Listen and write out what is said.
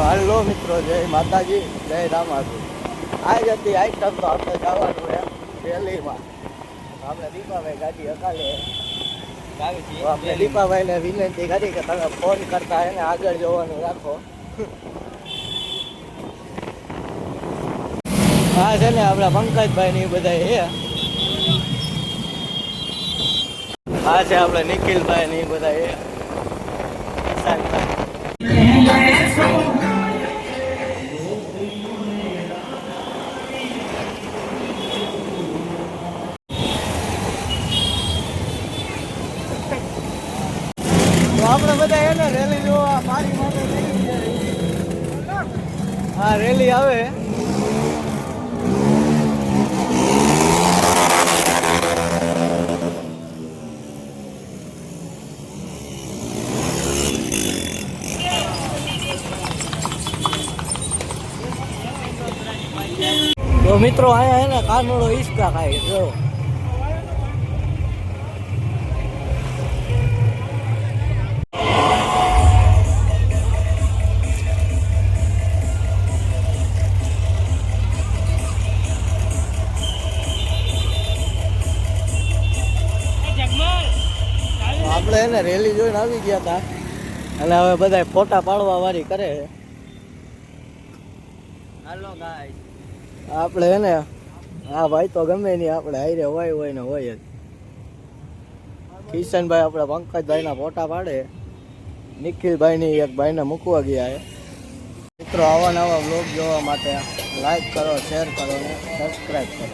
હાલો મિત્રો જય માતાજી જય રામાજી. આજ હતી આઈટમ તો આપણે જવાનું એમ રેલીમાં આપણે દીપાભાઈ ગાડી હકાલે. આપણે દીપાભાઈને વિનંતી કરી કે તમે ફોન કરતા એને આગળ જવાનું રાખો. હા છે ને આપણા પંકજભાઈ ને એ બધા એ હા છે આપણે નિખિલભાઈ ને એ બધા એ આપણે બધા એને રેલી જોવા મારી માટે હા રેલી આવે. તો મિત્રો અહીંયા એને કાનોડો ઈસકા ખાય જો. આપણે એને રેલી જોઈને આવી ગયા હતા અને હવે બધા ફોટા પાડવા વાળી કરે હાલો ગાય આપણે એને હા ભાઈ તો ગમે નહીં આપણે હાઈરે હોય હોય ને હોય જ. કિશનભાઈ આપણે પંકજભાઈના ફોટા પાડે. નિખિલભાઈની એક ભાઈને મૂકવા ગયા છે. મિત્રો આવા નવા બ્લોગ જોવા માટે લાઈક કરો શેર કરો ને સબસ્ક્રાઈબ કરો.